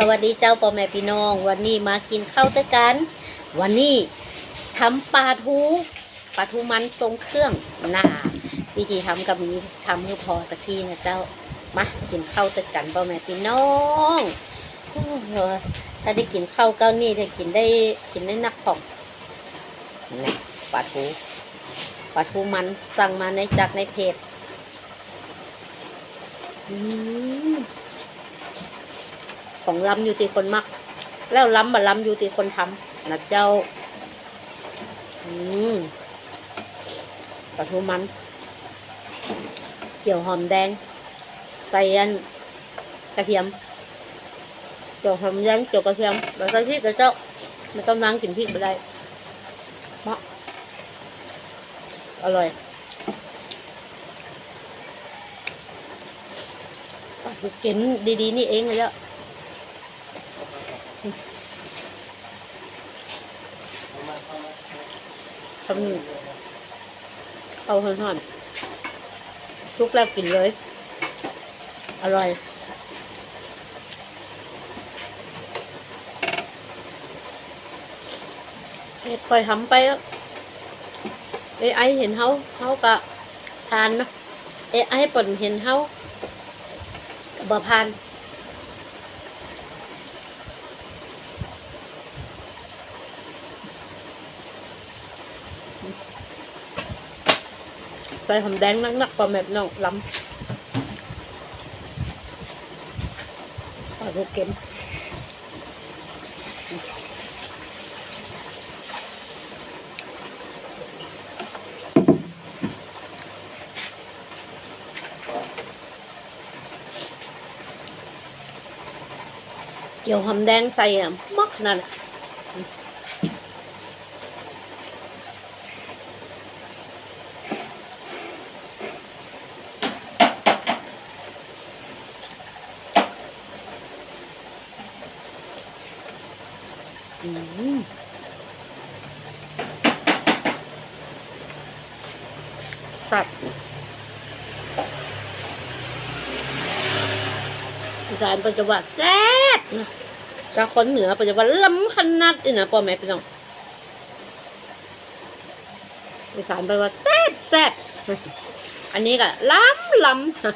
สวัสดีเจ้าพ่อแม่พี่น้อง วันนี้มากินข้าวด้วยกัน วันนี้ทำปลาทูปลาทูมันทรงเครื่องหน้าวิธีทำกับนี้ทำเพื่อพอตะกี้นะเจ้ามากินข้าวด้วยกันพ่อแม่พี่น้องถ้าได้กินข้าวเก้านี่จะกินได้กินได้นักผ่องนี่ปลาทูปลาทูมันสั่งมาในจากในเพจอืม ของล้ำอยู่ที่คนมัก แล้วล้ำบ่ล้ำอยู่ที่คนทำนะเจ้า อืมปลาทูมัน เจียวหอมแดง ใส่อันกระเทียม เจียวหอมแดงเจียวกระเทียมแล้วใส่พริกกับเจ้าไม่ต้องนั่งกินพริกไปได้เหมาะอร่อยปลาทูเก็มดีๆนี่เองเลยเจ้ ทำเอาห่อนๆชุกแล้วกินเลย อร่อยเอ็ดคอยทำไปอะเอไอเห็นเขาเขาก็ทานเนาะเอไอเปิ่นเห็นเขากับบะพาน ใส่หอมแดงนักๆปลาแมบน้องล้ำปลาทูเค็มเจียวหอมแดงใส่อะมักขนาดนั้น สัตว์อีสานปัจจุบันแซ่บนะแต่คนเหนือปัจจุบันล้ำขนาดนี้นะพ่อแม่พี่น้องอีสานแปลว่าแซ่บแซ่บอันนี้ก็ล้ำล้ำ อืม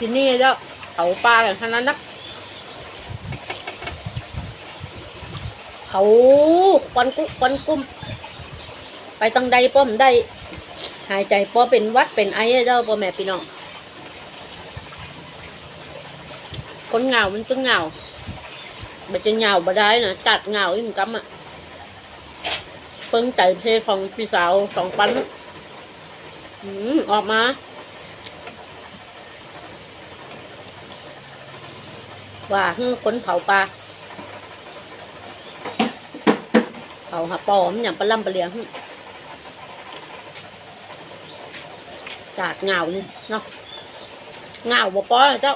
ที่นี่เจ้าเขาปลาอย่างขนาดนักเขาควันกุควันกุ้ม ไปตังใดป้อมได้ หายใจป้อเป็นวัดเป็นไอ้เจ้าป้อแม่พี่น้องคนเหงามันจะเหงามันจะเหงาบ่ได้นะจัดเหงาอีกกัมอะเพิ่งใจเพศของพี่สาวสองปันน่ะอืมออกมา ว่าคือคนเผาปลาเผาหาปอมอย่างปลาล่ำปลาเลียงจาดเงานี่เนาะเงาบ่ปอเจ้า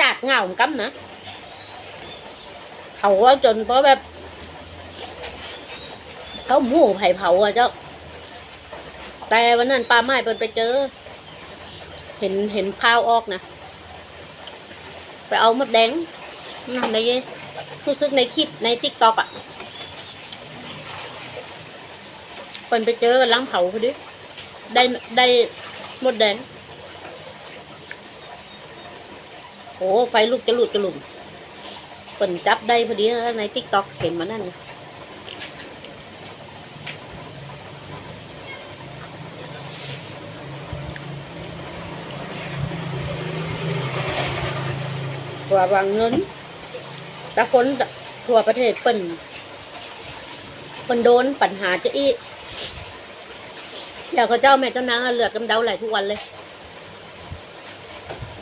จาดเงามันกำนะเผาว่าจนเพราะแบบเขาหมู่ไผ่เผาอะเจ้าแต่วันนั้นปลาไม้เปินไปเจอ เห็นเห็นพาวออกนะ ไปเอามดแดงในรู้สึกในคลิปในติ๊กต็อกอะคนไปเจอกันล้างเผาพอดีได้ได้หมดแดงโอ้ไฟลุกจะหลุดจะหลุมคนจับได้พอดีในติ๊กต็อกเห็นมานั่น น่ะว่าวางเงินแต่คนทั่วประเทศเปิ่นเปิ่นโดนปัญหาจะอีเดี๋ยวเขาเจ้าแม่เจ้านางเลือดกำเดาไหลทุกวันเลย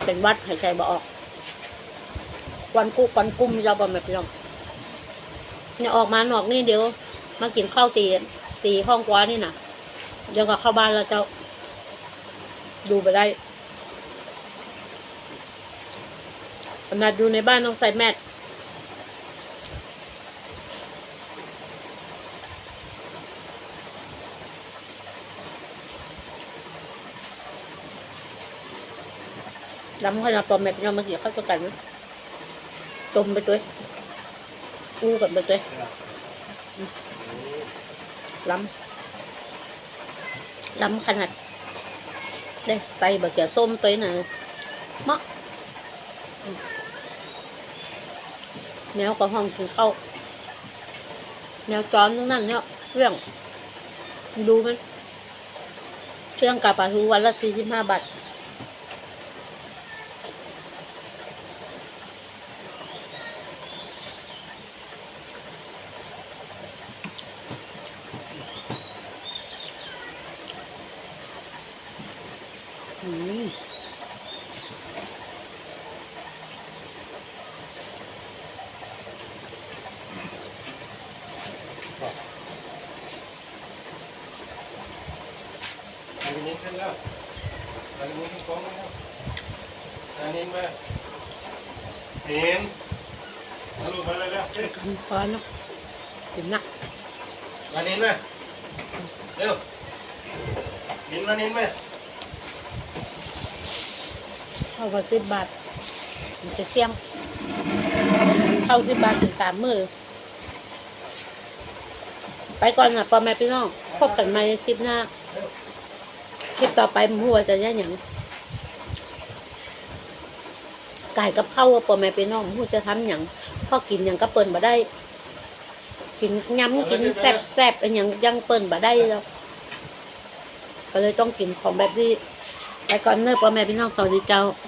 เป็นวัดหายใจบ่ออกวันกุกวันกุมเราบ่แม่พี่น้องเนี่ยออกมาหนอกนี่เดี๋ยว มากินข้าวตีตีห้องกว้านี่น่ะเดี๋ยวก็เข้าบ้านแล้วเจ้า ดูไปได้ ขนาดอยู่ในบ้านต้องใส่แมสลำขนาดปอมแม่พี่น้องมากินข้าตัวกันนะต้มไปตัวอู้กันไปตัวล้ำล้ำขนาดเด้ใส่บะเขือส้มตัวน่ะมาะ แมวก็ห้องกินข้าแมวจอนตรงนั้นเนี่ยเรื่อง ดูมันเชื่องกับปลาทูวันละสี่สิบห้าบาทอืม นี้ขึ้นแล้วอันนี้ขึ้นกล้องแล้วอันนี้มาเห็นเอาลูกมาเลยแล้วเฮ้ยคำพอเนาะถึงนักมาเนินมเร็วนินมาเนินมเข้ามาสิบบาทมันจะเสี่ยมเข้าสิบบาทถึงสามมือไปก่อนนะพ่อแม่พี่น้องพบกันใหม่คลิปหน้า คลิปต่อไปมหัวาจะยังหยังไก่กับข้าวพ่อแม่ไปน้องผมจะทำอย่างพ่อกินอย่างก็เปิ่นมาได้ กินย้ำกินแซ่บแซ่บอันหยังยังเปิ่นมาได้แล้วก็เลยต้องกินของแบบนี้ไปก่อนเนอะพ่อแม่พี่น้องสวัสดีเจ้า